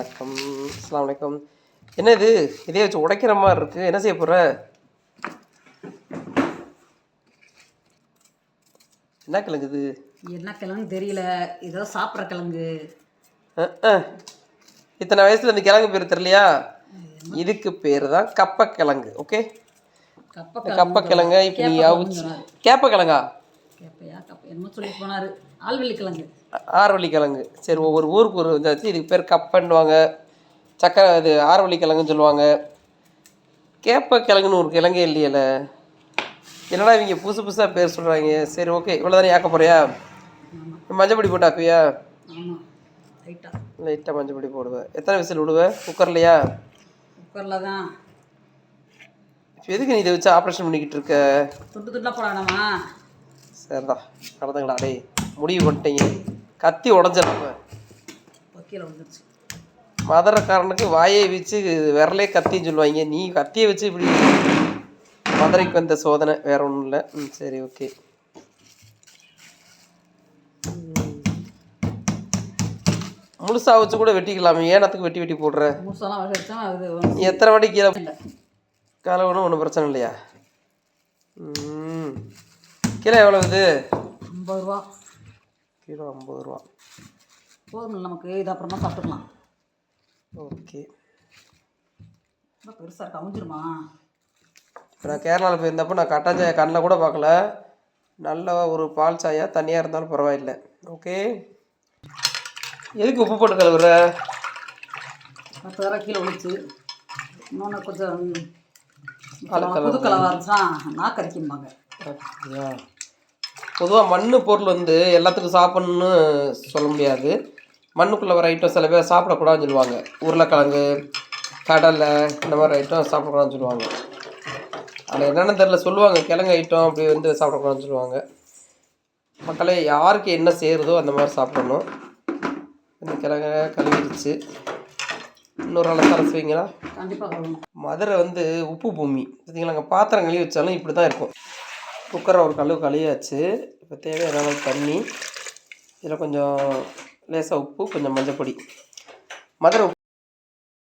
வணக்கம். அஸ்ஸலாமு வலைக்கம் என்ன இது இதே வச்சு உடைக்கிற மாதிரி இருக்கு. என்ன செய்ய போற? என்ன கிழங்கு இது? என்ன கிழங்கு தெரியல. ஏதோ சாப்பிட்ற கிழங்கு. இத்தனை வயசுல இந்த கிழங்கு பேர் தெரியலையா? இதுக்கு பேர் தான் கப்பக்கிழங்கு. ஓகே? கப்ப கப்பக்கிழங்க இப்போ நீ அவிச்சு கேப்பக்கிழங்கா? கேப்பையா கப்ப என்னமோ சொல்லி போனாரு. ஆழ்வெள்ளி கிழங்கு சரி ஒவ்வொரு ஊருக்கு ஒரு இதாச்சு. இதுக்கு பேர் கப்பன்னுவாங்க. சக்கரை இது ஆறுவள்ளி கிழங்குன்னு சொல்லுவாங்க. கேப்ப கிழங்குன்னு ஒரு கிழங்கே இல்லையல. என்னடா இவங்க புதுசு புதுசாக பேர் சொல்கிறாங்க சரி ஓகே. இவ்வளோ தானே ஆக்க போறியா? மஞ்சள் பொடி போட்டு ஆக்குவியா ஆமாம் லைட்டாக மஞ்சள் பொடி போடுவேன் எத்தனை விசில் விடுவேன் குக்கர்லையா? குக்கரில் தான் எதுக்கு நீ இதை வச்சு ஆப்ரேஷன் பண்ணிக்கிட்டு இருக்க? துட்டு துட்டாக போடாடாமா சரிதான் நடந்துங்களா டேய் முடிவு பண்ணிட்டீங்க. கத்தி உடஞ்சிடாம வக்கீல வந்துருச்சு. மதுரைக்காரனுக்கு வாயை வச்சு விரலே கத்தின்னு சொல்லுவாங்க. நீ கத்தியை வச்சு இப்படி மதுரைக்கு வந்த சோதனை வேற ஒன்றும் இல்லை. ம் சரி ஓகே. முழுசா வச்சு கூட வெட்டிக்கலாமே. ஏனத்துக்கு வெட்டி வெட்டி போடுற? நீ எத்தனை வாட்டி கீழே கலவணும் ஒன்றும் பிரச்சனை இல்லையா? ம். கிலோ எவ்வளவு இது ஐம்பது ரூபா. கிலோ ஐம்பது ரூபா. போதும் நமக்கு இது அப்புறமா சாப்பிட்டுக்கலாம். ஓகே. ரொம்ப பெருசாக இருக்கு? அமுஞ்சிருமா? இப்போ நான் கேரளாவில் போயிருந்தப்போ நான் கட்டன் சாயை கண்ணில் கூட பார்க்கல நல்ல ஒரு பால் சாயா தனியாக இருந்தாலும் பரவாயில்லை. ஓகே. எதுக்கு உப்பு போட்டு கழுவுற? பத்து தடவை கீழே விழுச்சு இன்னொன்று கொஞ்சம் புது கலவாக இருந்துச்சுன்னா நாக்கு அரிக்கும்பாங்க அப்படியா? பொதுவாக மண் பொருள் வந்து எல்லாத்துக்கும் சாப்பிட்ணுன்னு சொல்ல முடியாது. மண்ணுக்குள்ளே வர ஐட்டம் சில பேர் சாப்பிடக்கூடாதுன்னு சொல்லுவாங்க. உருளைக்கிழங்கு கடலை இந்த மாதிரி ஐட்டம் சாப்பிடக்கூடாதுன்னு சொல்லுவாங்க. அதில் என்னென்னு தெரில சொல்லுவாங்க. கிழங்கு ஐட்டம் அப்படி வந்து சாப்பிடக்கூடாதுன்னு சொல்லுவாங்க. மக்களே யாருக்கு என்ன சேருதோ அந்த மாதிரி சாப்பிடணும். இந்த கிழங்க கழுவிடுச்சு. இன்னொரு நாள் வைங்களா கண்டிப்பாக மதுரை வந்து உப்பு பூமி. பார்த்தீங்களா அங்கே பாத்திரம் கழுவி வச்சாலும் இப்படி தான் இருக்கும். குக்கரை ஒரு கழுவு கழுவியாச்சு. இப்போ தேவையான அளவு தண்ணி இதில் கொஞ்சம் லேசாக உப்பு கொஞ்சம் மஞ்சள் பொடி. மதுரை உப்பு